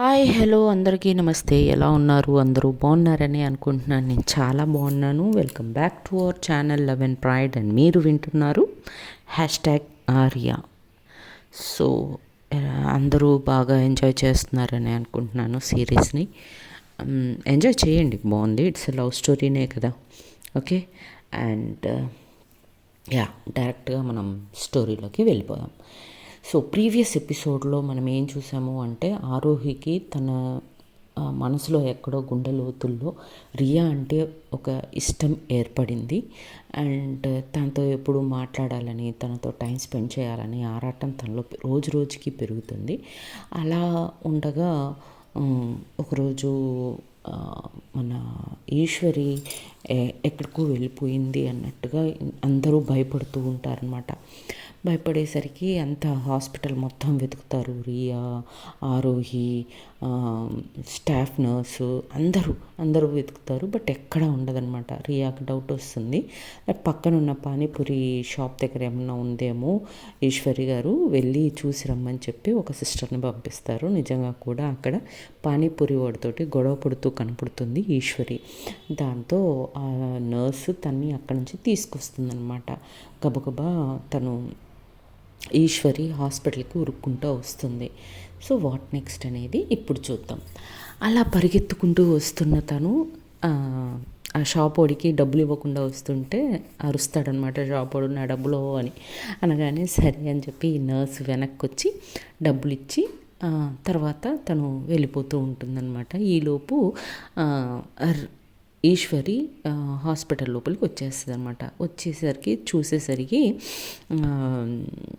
Hi hello అందరికీ నమస్తే. ఎలా ఉన్నారు? అందరూ బాగున్నారని అనుకుంటున్నాను. నేను చాలా బాగున్నాను. Welcome back to our channel love and pride. And మీరు వింటున్నారు హ్యాష్ ట్యాగ్ ఆర్యా. సో అందరూ బాగా ఎంజాయ్ చేస్తున్నారని అనుకుంటున్నాను సిరీస్ని. ఎంజాయ్ చేయండి. బాగుంది. ఇట్స్ లవ్ స్టోరీనే కదా. ఓకే? అండ్ యా డైరెక్ట్గా మనం స్టోరీలోకి వెళ్ళిపోదాం. సో ప్రీవియస్ ఎపిసోడ్లో మనం ఏం చూసాము అంటే ఆరోహికి తన మనసులో ఎక్కడో గుండె లోతుల్లో రియా అంటే ఒక ఇష్టం ఏర్పడింది. అండ్ తనతో ఎప్పుడు మాట్లాడాలని తనతో టైం స్పెండ్ చేయాలని ఆరాటం తనలో రోజు రోజుకి పెరుగుతుంది. అలా ఉండగా ఒకరోజు మన ఈశ్వరి ఎక్కడికో వెళ్ళిపోయింది అన్నట్టుగా అందరూ భయపడుతూ ఉంటారనమాట భయపడేసరికి అంతా హాస్పిటల్ మొత్తం వెతుకుతారు. రియా ఆరోహి స్టాఫ్ నర్సు అందరూ అందరూ వెతుకుతారు బట్ ఎక్కడ ఉండదనమాట రియాకి డౌట్ వస్తుంది. పక్కన ఉన్న పానీపూరి షాప్ దగ్గర ఏమన్నా ఉందేమో ఈశ్వరి గారు వెళ్ళి చూసి రమ్మని చెప్పి ఒక సిస్టర్ని పంపిస్తారు. నిజంగా కూడా అక్కడ పానీపూరి వాడితోటి గొడవ పడుతూ కనపడుతుంది ఈశ్వరి. దాంతో ఆ నర్సు తన్ని అక్కడి నుంచి తీసుకొస్తుంది అనమాట గబగబా తను ఈశ్వరి హాస్పిటల్కి ఉరుక్కుంటూ వస్తుంది. సో వాట్ నెక్స్ట్ అనేది ఇప్పుడు చూద్దాం. అలా పరిగెత్తుకుంటూ వస్తున్న తను ఆ షాప్ డబ్బులు ఇవ్వకుండా వస్తుంటే అరుస్తాడనమాట షాప్ నా డబ్బులు అని. అనగానే సరే అని చెప్పి నర్స్ వెనక్కి వచ్చి డబ్బులు ఇచ్చి తర్వాత తను వెళ్ళిపోతూ ఉంటుందన్నమాట ఈలోపు ఈశ్వరి హాస్పిటల్ లోపలికి వచ్చేస్తుంది అనమాట వచ్చేసరికి చూసేసరికి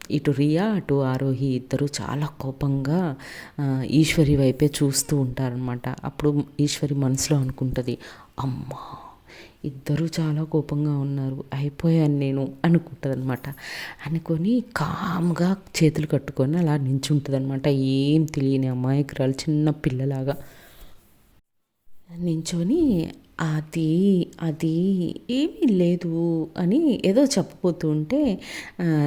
ఇటు రియా అటు ఆరోహి ఇద్దరు చాలా కోపంగా ఈశ్వరి వైపే చూస్తూ ఉంటారనమాట అప్పుడు ఈశ్వరి మనసులో అనుకుంటుంది అమ్మా ఇద్దరు చాలా కోపంగా ఉన్నారు అయిపోయాను నేను అనుకుంటుంది అనమాట అనుకొని కామ్గా చేతులు కట్టుకొని అలా నించుంటుంది అనమాట ఏం తెలియని అమాయకురాలు చిన్న పిల్లలాగా. నించొని అది అది ఏమీ లేదు అని ఏదో చెప్పబోతుంటే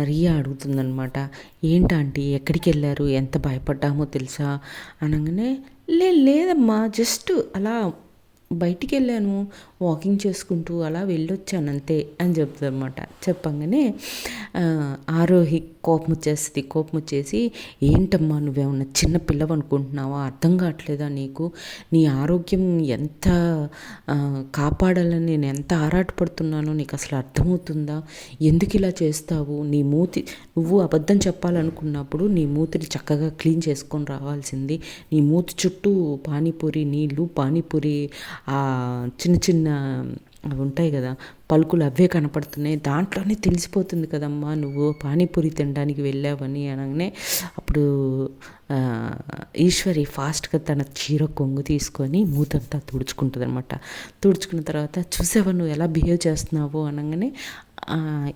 రియా అడుగుతుందనమాట ఏంటంటే ఎక్కడికి వెళ్ళారు? ఎంత భయపడ్డామో తెలుసా? అనగానే లే లేదమ్మా జస్ట్ అలా బయటికి వెళ్ళాను. వాకింగ్ చేసుకుంటూ అలా వెళ్ళొచ్చాను అంతే అని చెప్తుంది చెప్పంగానే ఆరోహి కోపం వచ్చేస్తుంది కోపం వచ్చేసి ఏంటమ్మా నువ్వేమన్నా చిన్న పిల్లవు అనుకుంటున్నావా అర్థం కావట్లేదా నీకు? నీ ఆరోగ్యం ఎంత కాపాడాలని నేను ఎంత ఆరాటపడుతున్నానో నీకు అసలు అర్థమవుతుందా? ఎందుకు ఇలా చేస్తావు? నీ మూతి నువ్వు అబద్ధం చెప్పాలనుకున్నప్పుడు నీ మూతిని చక్కగా క్లీన్ చేసుకొని రావాల్సింది. నీ మూతి చుట్టూ పానీపూరి నీళ్ళు పానీపూరి చిన్న చిన్న అవి ఉంటాయి కదా పలుకులు అవే కనపడుతున్నాయి. దాంట్లోనే తెలిసిపోతుంది కదమ్మా నువ్వు పానీపూరి తినడానికి వెళ్ళావని అనగానే అప్పుడు ఈశ్వరి ఫాస్ట్గా తన చీర కొంగు తీసుకొని మూతంతా తుడుచుకుంటుంది అనమాట తుడుచుకున్న తర్వాత చూసావా నువ్వు ఎలా బిహేవ్ చేస్తున్నావు? అనగానే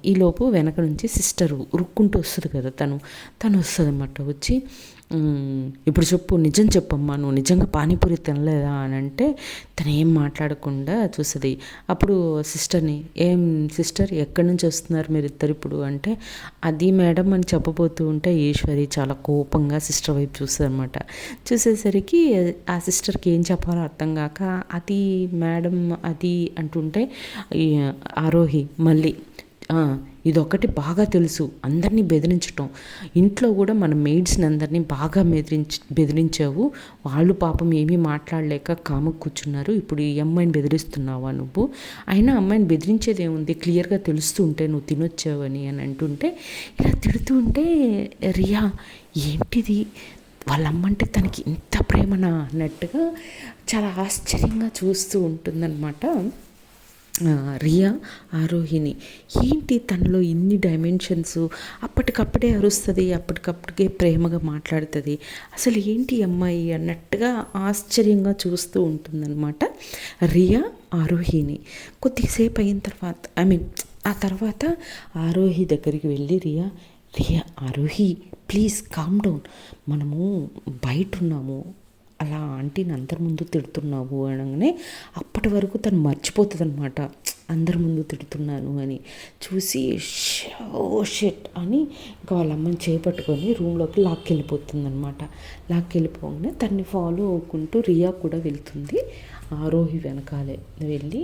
ఈలోపు వెనక నుంచి సిస్టర్ ఉరుక్కుంటూ వస్తుంది కదా తను. తను వస్తుంది అనమాట వచ్చి ఇప్పుడు చెప్పు నిజం చెప్పమ్మా నువ్వు నిజంగా పానీపూరి తినలేదా అని అంటే తను ఏం మాట్లాడకుండా చూస్తుంది. అప్పుడు సిస్టర్ని ఏం సిస్టర్ ఎక్కడి నుంచి వస్తున్నారు మీరు ఇద్దరు ఇప్పుడు అంటే అది మేడం అని చెప్పబోతూ ఉంటే ఈశ్వరి చాలా కోపంగా సిస్టర్ వైపు చూసారనమాట చూసేసరికి ఆ సిస్టర్కి ఏం చెప్పాలో అర్థం కాక అది మేడం అది అంటుంటే ఆరోహి మళ్ళీ ఇదొకటి బాగా తెలుసు. అందరినీ బెదిరించటం. ఇంట్లో కూడా మన మెయిడ్స్ని అందరినీ బాగా బెదిరించి బెదిరించావు. వాళ్ళు పాపం ఏమీ మాట్లాడలేక కాము కూర్చున్నారు. ఇప్పుడు ఈ అమ్మాయిని బెదిరిస్తున్నావా నువ్వు? అయినా అమ్మాయిని బెదిరించేది ఏముంది క్లియర్గా తెలుస్తూ ఉంటే నువ్వు తినొచ్చావని అని అంటుంటే ఇలా తిడుతుంటే రియా ఏంటిది? వాళ్ళమ్మంటే తనకి ఇంత ప్రేమనా? అన్నట్టుగా చాలా ఆశ్చర్యంగా చూస్తూ ఉంటుందన్నమాట. రియా ఆరోహిణి. ఏంటి తనలో ఇన్ని డైమెన్షన్స్ అప్పటికప్పుడే అరుస్తుంది అప్పటికప్పటికే ప్రేమగా మాట్లాడుతుంది. అసలు ఏంటి అమ్మాయి అన్నట్టుగా ఆశ్చర్యంగా చూస్తూ ఉంటుందన్నమాట రియా ఆరోహిణి. కొద్దిసేపు అయిన తర్వాత ఐ మీన్ ఆ తర్వాత ఆరోహి దగ్గరికి వెళ్ళి Riya Riya Aarohi please calm down మనము బయట ఉన్నాము. అలా ఆంటీని అందరి ముందు తిడుతున్నావు అనగానే అప్పటి వరకు తను మర్చిపోతుంది అనమాట అందరి ముందు తిడుతున్నాను అని చూసి షో షెట్ అని ఇంకా వాళ్ళ అమ్మని చేపట్టుకొని రూమ్లోకి లాక్కెళ్ళిపోతుంది అనమాట లాక్కెళ్ళిపోగానే తన్ని ఫాలో అవ్వుకుంటూ రియా కూడా వెళ్తుంది. ఆరోహి వెనకాలే వెళ్ళి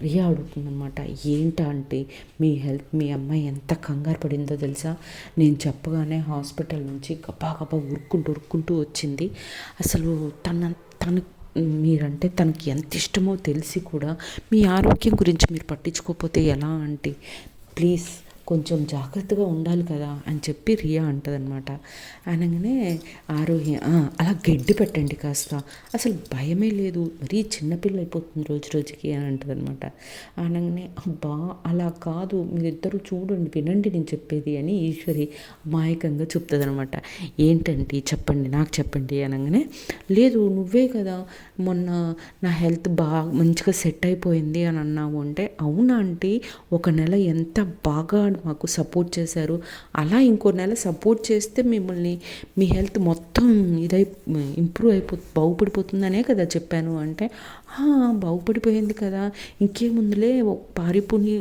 రియా అడుగుతుందనమాట ఏంటా అంటే మీ హెల్త్ మీ అమ్మాయి ఎంత కంగారు పడిందో తెలుసా? నేను చెప్పగానే హాస్పిటల్ నుంచి గబా గబా ఉరుక్కుంటూ ఉరుక్కుంటూ వచ్చింది. అసలు తన తన మీరంటే తనకి ఎంత ఇష్టమో తెలిసి కూడా మీ ఆరోగ్యం గురించి మీరు పట్టించుకోకపోతే ఎలా అంటే ప్లీజ్ కొంచెం జాగ్రత్తగా ఉండాలి కదా అని చెప్పి రియా అంటదనమాట అనగానే ఆరోహి అలా గడ్డి పెట్టండి కాస్త. అసలు భయమే లేదు. మరీ చిన్నపిల్ల అయిపోతుంది రోజు రోజుకి అని అంటదనమాట అనగానే అబ్బా అలా కాదు. మీరిద్దరూ చూడండి వినండి నేను చెప్పేది అని ఈశ్వరి మాయకంగా చెప్తుందనమాట ఏంటంటే? చెప్పండి నాకు చెప్పండి అనగానే లేదు నువ్వే కదా. మొన్న నా హెల్త్ బాగా మంచిగా సెట్ అయిపోయింది అని అన్నావు అంటే అవునా అంటే ఒక నెల ఎంత బాగా మాకు సపోర్ట్ చేశారు. అలా ఇంకో నెల సపోర్ట్ చేస్తే మిమ్మల్ని మీ హెల్త్ మొత్తం ఇదై ఇంప్రూవ్ అయిపో బాగుపడిపోతుందనే కదా చెప్పాను. అంటే "ఆ, బాగుపడిపోయింది కదా. ఇంకేముందులే ఒక పారిపూని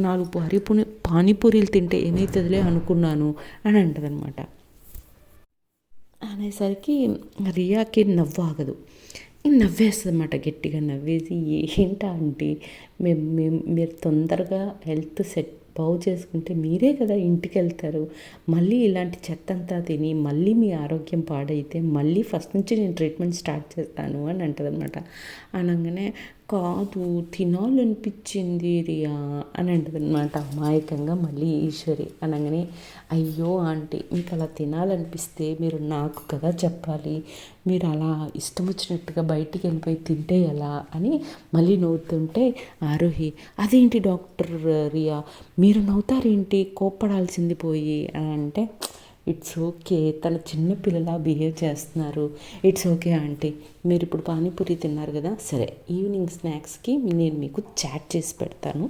నాలుగు పారిపూని పానీపూరీలు తింటే ఏమవుతుందిలే అనుకున్నాను అని అంటదనమాట అనేసరికి రియాకి నవ్వు ఆగదు. నవ్వేస్తుంది అనమాట గట్టిగా నవ్వేసి ఏంటా అంటే మేము మేము మీరు తొందరగా హెల్త్ సెట్ బాగు చేసుకుంటే మీరే కదా ఇంటికి వెళ్తారు మళ్ళీ ఇలాంటి చెత్త అంతా తిని మళ్ళీ మీ ఆరోగ్యం పాడైతే మళ్ళీ ఫస్ట్ నుంచి నేను ట్రీట్మెంట్ స్టార్ట్ చేస్తాను అని అంటదనమాట అనగానే కాదు తినాలనిపించింది రియా అని అంటదనమాట అమాయకంగా మళ్ళీ ఈశ్వరి అనగానే అయ్యో ఆంటీ మీకు అలా తినాలనిపిస్తే మీరు నాకు కదా చెప్పాలి. మీరు అలా ఇష్టం వచ్చినట్టుగా బయటికి వెళ్ళిపోయి తింటే ఎలా అని మళ్ళీ నవ్వుతుంటే ఆరోహి అదేంటి డాక్టర్ రియా మీరు నవ్వుతారేంటి? కోప్పడాల్సింది పోయి అని అంటే ఇట్స్ ఓకే తన చిన్న పిల్లలా బిహేవ్ చేస్తున్నారు. ఇట్స్ ఓకే ఆంటీ మీరు ఇప్పుడు పానీపూరి తిన్నారు కదా సరే ఈవినింగ్ స్నాక్స్కి నేను మీకు చాట్ చేసి పెడతాను.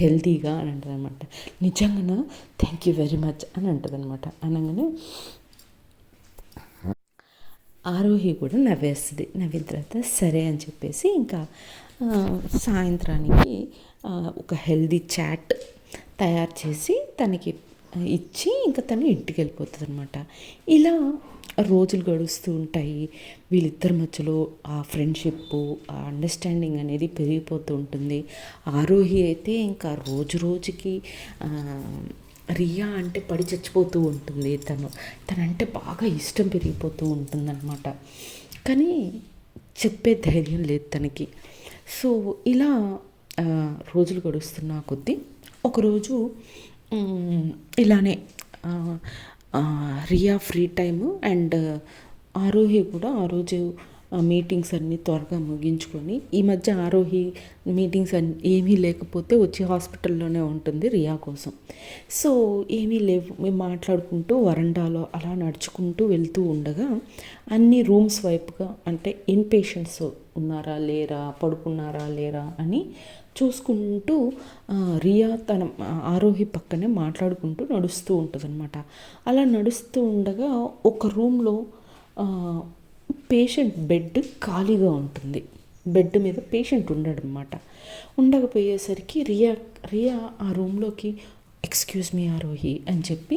హెల్తీగా అని అంటుందన్నమాట అనమాట నిజంగా థ్యాంక్ యూ వెరీ మచ్ అని అంటుందన్నమాట అనగానే ఆరోహి కూడా నవ్వేస్తుంది. నవ్విన తర్వాత సరే అని చెప్పేసి ఇంకా సాయంత్రానికి ఒక హెల్దీ చాట్ తయారు చేసి తనకి ఇచ్చి ఇంకా తను ఇంటికి వెళ్ళిపోతుంది అనమాట ఇలా రోజులు గడుస్తూ ఉంటాయి. వీళ్ళిద్దరి మధ్యలో ఆ ఫ్రెండ్షిప్ ఆ అండర్స్టాండింగ్ అనేది పెరిగిపోతూ ఉంటుంది. ఆరోహి అయితే ఇంకా రోజు రోజుకి రియా అంటే పడి చచ్చిపోతూ ఉంటుంది. తను తనంటే బాగా ఇష్టం పెరిగిపోతూ ఉంటుందన్నమాట. కానీ చెప్పే ధైర్యం లేదు తనకి. సో ఇలా రోజులు గడుస్తున్న కొద్దీ ఒకరోజు ఇలానే Riya free time and Aarohi కూడా ఆ రోజు మీటింగ్స్ అన్నీ త్వరగా ముగించుకొని ఈ మధ్య ఆరోహి మీటింగ్స్ అన్ని ఏమీ లేకపోతే వచ్చి హాస్పిటల్లోనే ఉంటుంది రియా కోసం. సో ఏమీ లేవు. మేము మాట్లాడుకుంటూ వరండాలో అలా నడుచుకుంటూ వెళ్తూ ఉండగా అన్ని రూమ్స్ వైపుగా అంటే ఇన్ పేషెంట్స్ ఉన్నారా లేరా పడుకున్నారా లేరా అని చూసుకుంటూ రియా తన ఆరోహి పక్కనే మాట్లాడుకుంటూ నడుస్తూ ఉంటుందన్నమాట. అలా నడుస్తూ ఉండగా ఒక రూమ్లో పేషెంట్ బెడ్ ఖాళీగా ఉంటుంది. బెడ్ మీద పేషెంట్ ఉండడనమాట ఉండకపోయేసరికి రియా రియా ఆ రూమ్లోకి ఎక్స్క్యూజ్ మీ ఆరోహి అని చెప్పి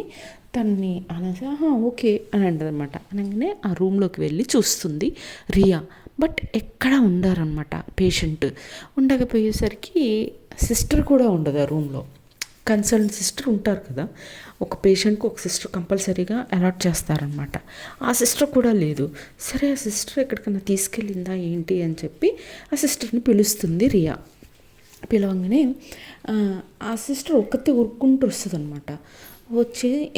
తన్ని అనగా ఓకే అని అంటదనమాట. అనగానే ఆ రూమ్లోకి వెళ్ళి చూస్తుంది రియా. బట్ ఎక్కడ ఉండారనమాట పేషెంట్. ఉండకపోయేసరికి సిస్టర్ కూడా ఉండదు ఆ రూమ్లో. కన్సర్న్ సిస్టర్ ఉంటారు కదా. ఒక పేషెంట్కి ఒక సిస్టర్ కంపల్సరీగా అలాట్ చేస్తారనమాట. ఆ సిస్టర్ కూడా లేదు. సరే ఆ సిస్టర్ ఎక్కడికైనా తీసుకెళ్ళిందా ఏంటి? అని చెప్పి ఆ సిస్టర్ని పిలుస్తుంది రియా. పిలవగానే ఆ, ఆ సిస్టర్ ఒక్కతే ఉరుక్కుంటూ వస్తుంది అనమాట వచ్చి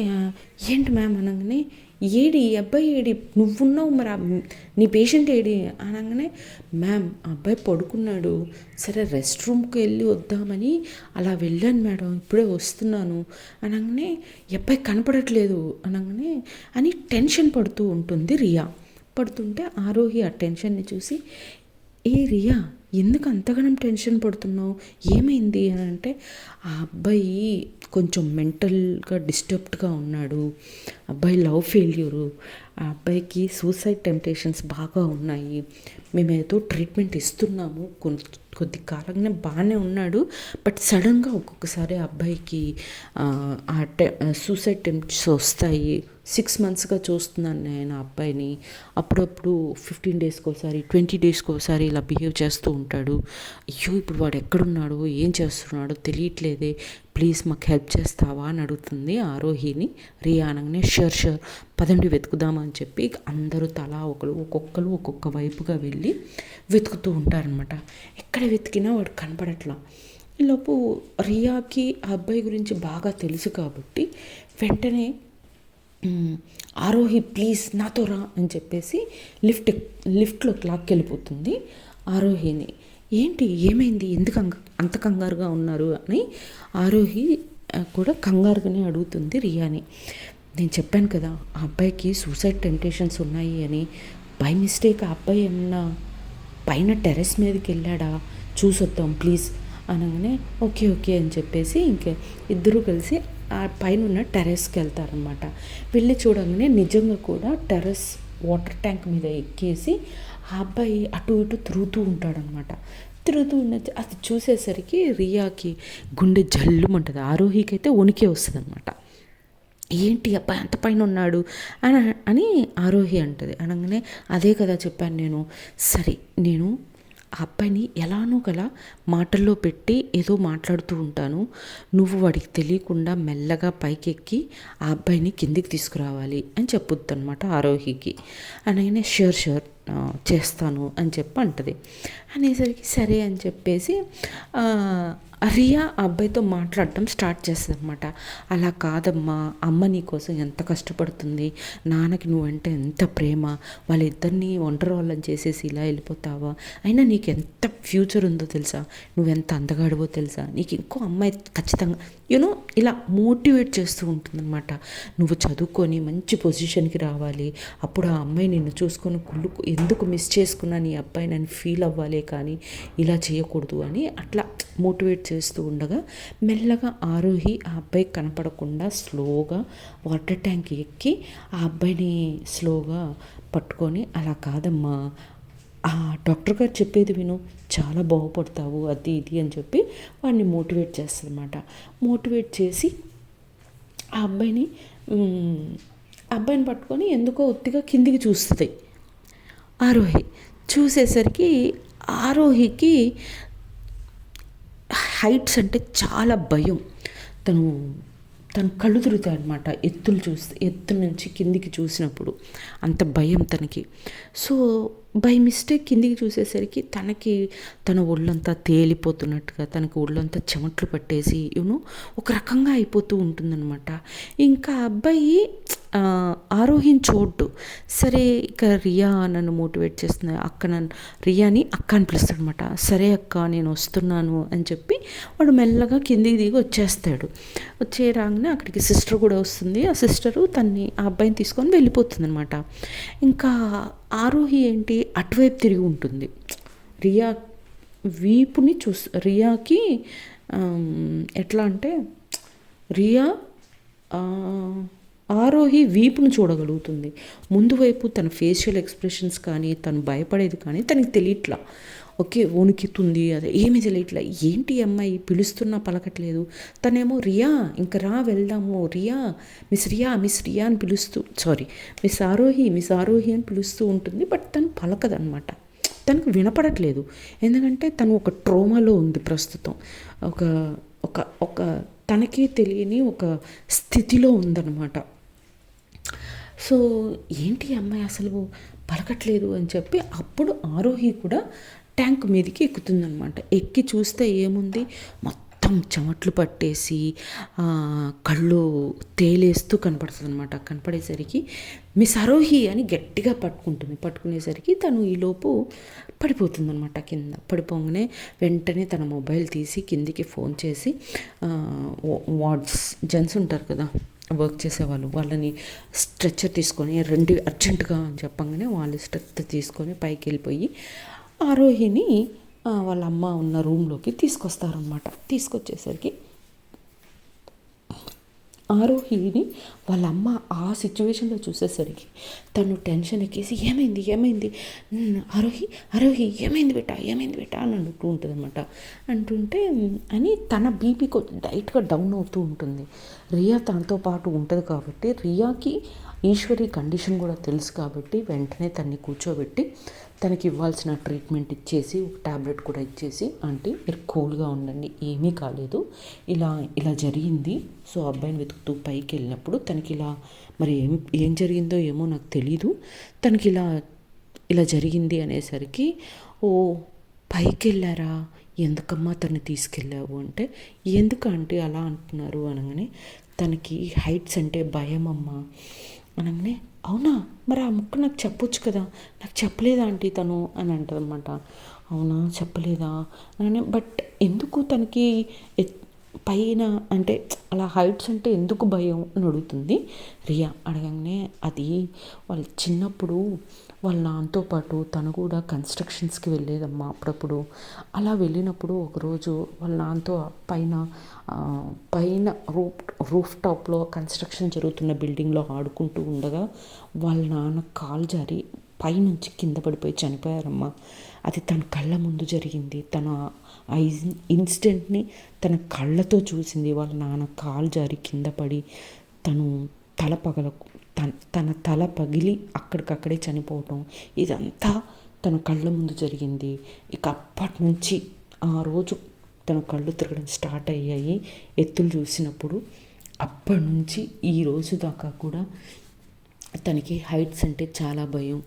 ఏంటి మ్యామ్? అనగానే ఏడి ఈ అబ్బాయి ఏడి నువ్వున్నావు మరి నీ పేషెంట్ ఏడి? అనగానే మ్యామ్ ఆ అబ్బాయి పడుకున్నాడు. సరే రెస్ట్ రూమ్కి వెళ్ళి వద్దామని అలా వెళ్ళాను మేడం. ఇప్పుడే వస్తున్నాను. అనగానే అబ్బాయి కనపడట్లేదు. అనగానే అని టెన్షన్ పడుతూ ఉంటుంది రియా. పడుతుంటే ఆరోహి ఆ టెన్షన్ని చూసి ఏ రియా ఎందుకు అంతగానం టెన్షన్ పడుతున్నావు? ఏమైంది అని అంటే ఆ అబ్బాయి కొంచెం మెంటల్గా డిస్టర్బ్డ్గా ఉన్నాడు. అబ్బాయి లవ్ ఫెయిల్యూరు. ఆ అబ్బాయికి సూసైడ్ టెంప్టేషన్స్ బాగా ఉన్నాయి. మేము ఏదో ట్రీట్మెంట్ ఇస్తున్నాము. కొన్- కొద్ది కాలంగానే బాగానే ఉన్నాడు. బట్ సడన్గా ఒక్కొక్కసారి అబ్బాయికి ఆ, టె సూసైడ్ టెంప్ట్స్ వస్తాయి. సిక్స్ మంత్స్గా చూస్తున్నాను నేను అబ్బాయిని. అప్పుడప్పుడు ఫిఫ్టీన్ డేస్కి ఒకసారి ట్వంటీ డేస్కి ఒకసారి ఇలా బిహేవ్ చేస్తూ ఉంటాడు. అయ్యో ఇప్పుడు వాడు ఎక్కడున్నాడు? ఏం చేస్తున్నాడో తెలియట్లేదే. ప్లీజ్ మాకు హెల్ప్ చేస్తావా? అని అడుగుతుంది ఆరోహిని రియానంగానే షర్ షూర్ షూర్ పదండి వెతుకుదామని చెప్పి అందరూ తలా ఒకరు ఒక్కొక్కరు ఒక్కొక్క వైపుగా వెళ్ళి వెతుకుతూ ఉంటారనమాట ఎక్కడ వెతికినా వాడు కనపడట్లా ఈలోపు రియాకి ఆ అబ్బాయి గురించి బాగా తెలుసు కాబట్టి వెంటనే ఆరోహి ప్లీజ్ నాతో రా అని చెప్పేసి లిఫ్ట్ లిఫ్ట్లో క్లాక్కి వెళ్ళిపోతుంది ఆరోహిని. ఏంటి ఏమైంది? ఎందుకు అంత కంగారుగా ఉన్నారు? అని ఆరోహి కూడా కంగారుగానే అడుగుతుంది రియాని. నేను చెప్పాను కదా ఆ అబ్బాయికి సూసైడ్ టెంప్టేషన్స్ ఉన్నాయి అని బై మిస్టేక్ ఆ అబ్బాయి ఏమన్నా పైన టెర్రస్ మీదకి వెళ్ళాడా? చూసొద్దాం ప్లీజ్ అనగానే ఓకే ఓకే అని చెప్పేసి ఇంకే ఇద్దరు కలిసి ఆ పైన ఉన్న టెర్రస్కి వెళ్తారనమాట వెళ్ళి చూడగానే నిజంగా కూడా టెర్రస్ వాటర్ ట్యాంక్ మీద ఎక్కేసి ఆ అబ్బాయి అటు ఇటు తిరుగుతూ ఉంటాడనమాట తిరుగుతూ ఉన్న అది చూసేసరికి రియాకి గుండె జల్లుమంటుంది. ఆరోహికి అయితే ఉనికి వస్తుంది అనమాట ఏంటి అబ్బా ఎంత పైన ఉన్నాడు? అని అని ఆరోహి అంటది. అనగానే అదే కదా చెప్పాను నేను. సరే నేను ఆ అబ్బాయిని ఎలానో కల మాటల్లో పెట్టి ఏదో మాట్లాడుతూ ఉంటాను. నువ్వు వాడికి తెలియకుండా మెల్లగా పైకెక్కి ఆ అబ్బాయిని కిందికి తీసుకురావాలి అని చెప్పొద్దు అనమాట ఆరోహికి. అనగానే షూర్ షూర్ చేస్తాను అని చెప్పి అంటది. అనేసరికి సరే అని చెప్పేసి రియా ఆ అబ్బాయితో మాట్లాడటం స్టార్ట్ చేస్తుంది అనమాట అలా కాదమ్మా అమ్మ నీ కోసం ఎంత కష్టపడుతుంది నాన్నకి నువ్వంటే ఎంత ప్రేమ వాళ్ళిద్దరిని ఒంటరి వాళ్ళని చేసేసి ఇలా వెళ్ళిపోతావా? అయినా నీకు ఎంత ఫ్యూచర్ ఉందో తెలుసా? నువ్వెంత అందగాడివో తెలుసా? నీకు ఇంకో అమ్మాయి ఖచ్చితంగా యూనో ఇలా మోటివేట్ చేస్తూ ఉంటుందన్నమాట. నువ్వు చదువుకొని మంచి పొజిషన్కి రావాలి అప్పుడు ఆ అమ్మాయి నిన్ను చూసుకొని కుళ్ళు ఎందుకు మిస్ చేసుకున్నా నీ అబ్బాయి నన్ను ఫీల్ అవ్వాలి కానీ ఇలా చేయకూడదు అని అట్లా మోటివేట్ చేస్తూ ఉండగా మెల్లగా ఆరోహి ఆ అబ్బాయి కనపడకుండా స్లోగా వాటర్ ట్యాంక్ ఎక్కి ఆ అబ్బాయిని స్లోగా పట్టుకొని అలా కాదమ్మా ఆ డాక్టర్ గారు చెప్పేది విను చాలా బాగుపడతావు అది ఇది అని చెప్పి వాడిని మోటివేట్ చేస్తుంది అనమాట మోటివేట్ చేసి ఆ అబ్బాయిని అబ్బాయిని పట్టుకొని ఎందుకో ఒత్తిగా కిందికి చూస్తుంది. ఆరోహి చూసేసరికి ఆరోహికి హైట్స్ అంటే చాలా భయం. తను తను కళ్ళు తిరుగుతాయి అనమాట ఎత్తులు చూస్తే ఎత్తు నుంచి కిందికి చూసినప్పుడు. అంత భయం తనకి. సో బై మిస్టేక్ కిందికి చూసేసరికి తనకి తన ఒళ్ళంతా తేలిపోతున్నట్టుగా తనకి ఒళ్ళంతా చెమట్లు పట్టేసి యూనో ఒక రకంగా అయిపోతూ ఉంటుందన్నమాట. ఇంకా అబ్బాయి ఆరోహించోడ్డు ఆరోహిని సరే ఇక రియా నన్ను మోటివేట్ చేస్తుంది. అక్క నన్ను రియాని అక్క అని పిలుస్తాడనమాట సరే అక్క నేను వస్తున్నాను అని చెప్పి వాడు మెల్లగా కిందికి దిగి వచ్చేస్తాడు. వచ్చే రాగానే అక్కడికి సిస్టర్ కూడా వస్తుంది. ఆ సిస్టరు తన్ని ఆ అబ్బాయిని తీసుకొని వెళ్ళిపోతుంది అనమాట ఇంకా ఆరోహి ఏంటి? అటువైపు తిరిగి ఉంటుంది. రియా వీపుని చూస్ రియాకి ఎట్లా అంటే రియా ఆరోహి వీపును చూడగలుగుతుంది. ముందు వైపు తన ఫేషియల్ ఎక్స్ప్రెషన్స్ కానీ తను భయపడేది కానీ తనకి తెలియట్లా. ఓకే వణుకుతుంది అదే ఏమి తెలియట్లా. ఏంటి అమ్మాయి? పిలుస్తున్నా పలకట్లేదు. తనేమో రియా ఇంకా రా వెళ్దాము. రియా మిస్ రియా మిస్ రియా అని పిలుస్తూ sorry miss Aarohi miss Aarohi అని పిలుస్తూ ఉంటుంది. బట్ తను పలకదనమాట తనకు వినపడట్లేదు. ఎందుకంటే తను ఒక ట్రోమాలో ఉంది ప్రస్తుతం. ఒక ఒక ఒక తనకే తెలియని ఒక స్థితిలో ఉందన్నమాట. సో ఏంటి అమ్మాయి అసలు పలకట్లేదు? అని చెప్పి అప్పుడు ఆరోహి కూడా ట్యాంక్ మీదకి ఎక్కుతుందనమాట ఎక్కి చూస్తే ఏముంది? మొత్తం చెమట్లు పట్టేసి కళ్ళు తేలేస్తూ కనపడుతుంది అనమాట కనపడేసరికి మిస్ ఆరోహి అని గట్టిగా పట్టుకుంటుంది. పట్టుకునేసరికి తను ఈలోపు పడిపోతుందనమాట కింద. పడిపోగానే వెంటనే తన మొబైల్ తీసి కిందికి ఫోన్ చేసి వార్డ్స్ జెంట్స్ ఉంటారు కదా వర్క్ చేసేవాళ్ళు. వాళ్ళని స్ట్రెచ్చర్ తీసుకొని రెండు అర్జెంటుగా అని చెప్పంగానే వాళ్ళు స్ట్రెచ్చర్ తీసుకొని పైకి వెళ్ళిపోయి ఆరోహిని వాళ్ళ అమ్మ ఉన్న రూమ్లోకి తీసుకొస్తారనమాట తీసుకొచ్చేసరికి ఆరోహిని వాళ్ళ అమ్మ ఆ సిచ్యువేషన్లో చూసేసరికి తను టెన్షన్ ఎక్కేసి ఏమైంది ఏమైంది? ఆరోహి ఆరోహి ఏమైంది బేటా ఏమైంది బేటా అని అంటూ ఉంటుంది అనమాట అంటుంటే అని తన బీపీ డైట్గా డౌన్ అవుతూ ఉంటుంది. రియా తనతో పాటు ఉంటుంది కాబట్టి రియాకి ఈశ్వరి కండిషన్ కూడా తెలుసు కాబట్టి వెంటనే తన్ని కూర్చోబెట్టి తనకి ఇవ్వాల్సిన ట్రీట్మెంట్ ఇచ్చేసి ఒక ట్యాబ్లెట్ కూడా ఇచ్చేసి అంటే మీరు కూల్గా ఉండండి. ఏమీ కాలేదు. ఇలా ఇలా జరిగింది. సో అబ్బాయిని వెతుకుతూ పైకి వెళ్ళినప్పుడు తనకి ఇలా మరి ఏం ఏం జరిగిందో ఏమో నాకు తెలీదు. తనకి ఇలా ఇలా జరిగింది అనేసరికి ఓ పైకి వెళ్ళారా ఎందుకమ్మా తను తీసుకెళ్ళావు? అంటే ఎందుకు అంటే అలా అంటున్నారు? అనగానే తనకి హైట్స్ అంటే భయం అమ్మా అనగానే అవునా? మరి ఆ ముక్క నాకు చెప్పొచ్చు కదా. నాకు చెప్పలేదా ఆంటీ తను అని అంటదన్నమాట అవునా? చెప్పలేదా? అని బట్ ఎందుకు తనకి పైన అంటే అలా హైట్స్ అంటే ఎందుకు భయం అని అడుగుతుంది. రియా అడగంగానే అది వాళ్ళు చిన్నప్పుడు వాళ్ళ నాన్నతో పాటు తను కూడా కన్స్ట్రక్షన్స్కి వెళ్ళేదమ్మా అప్పుడప్పుడు. అలా వెళ్ళినప్పుడు ఒకరోజు వాళ్ళ నాన్నతో పైన పైన రూఫ్ రూఫ్ టాప్లో కన్స్ట్రక్షన్ జరుగుతున్న బిల్డింగ్లో ఆడుకుంటూ ఉండగా వాళ్ళ నాన్న కాలు జారి పైనుంచి కింద పడిపోయి చనిపోయారమ్మా. అది తన కళ్ళ ముందు జరిగింది. తన ఆ ఇన్స్టెంట్ని ఇన్సిడెంట్ని తన కళ్ళతో చూసింది. వాళ్ళ నాన్న కాలు జారి కింద పడి తను తల పగల తన తన తల పగిలి అక్కడికక్కడే చనిపోవటం. ఇదంతా తన కళ్ళ ముందు జరిగింది. ఇక అప్పటి నుంచి ఆ రోజు తన కళ్ళు తిరగడం స్టార్ట్ అయ్యాయి. ఎత్తులు చూసినప్పుడు అప్పటి నుంచి ఈ రోజు దాకా కూడా తనకి హైట్స్ అంటే చాలా భయం.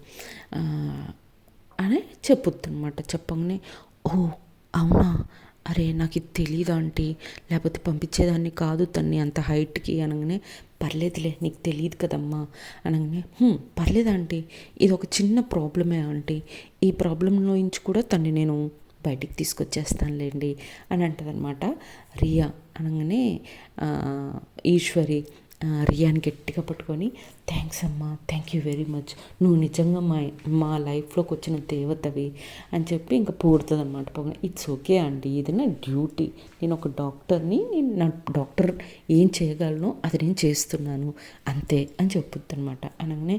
అనే చెప్పొద్దు అనమాట చెప్పగానే ఓ అవునా? అరే నాకు ఇది తెలియదు ఆంటీ. లేకపోతే పంపించేదాన్ని కాదు తన్ని అంత హైట్కి అనగానే పర్లేదులే నీకు తెలియదు కదమ్మా అనగానే పర్లేదు ఆంటీ. ఇది ఒక చిన్న ప్రాబ్లమే ఆంటీ. ఈ ప్రాబ్లంలో నుంచి కూడా తన్ని నేను బయటికి తీసుకొచ్చేస్తానులేండి అని అంటదనమాట రియా అనగానే ఈశ్వరి రియాని గట్టిగా పట్టుకొని థ్యాంక్స్ అమ్మా థ్యాంక్ యూ వెరీ మచ్. నువ్వు నిజంగా మా మా లైఫ్లోకి వచ్చిన దేవతవి అని చెప్పి ఇంకా పూడుతుంది అనమాట పక్కన ఇట్స్ ఓకే అండి ఇది నా డ్యూటీ. నేను ఒక డాక్టర్ని నేను నా డాక్టర్ ఏం చేయగలను అది నేను చేస్తున్నాను. అంతే అని చెప్పుద్ది అనమాట అనగానే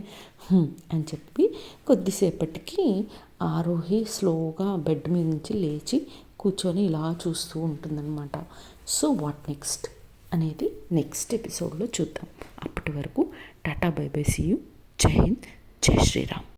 అని చెప్పి కొద్దిసేపటికి ఆరోహి స్లోగా బెడ్ మీద నుంచి లేచి కూర్చొని ఇలా చూస్తూ ఉంటుందన్నమాట. So what next? అనేది నెక్స్ట్ ఎపిసోడ్లో చూద్దాం. అప్పటి వరకు tata bye bye see you. జై హింద్. జై శ్రీరామ్.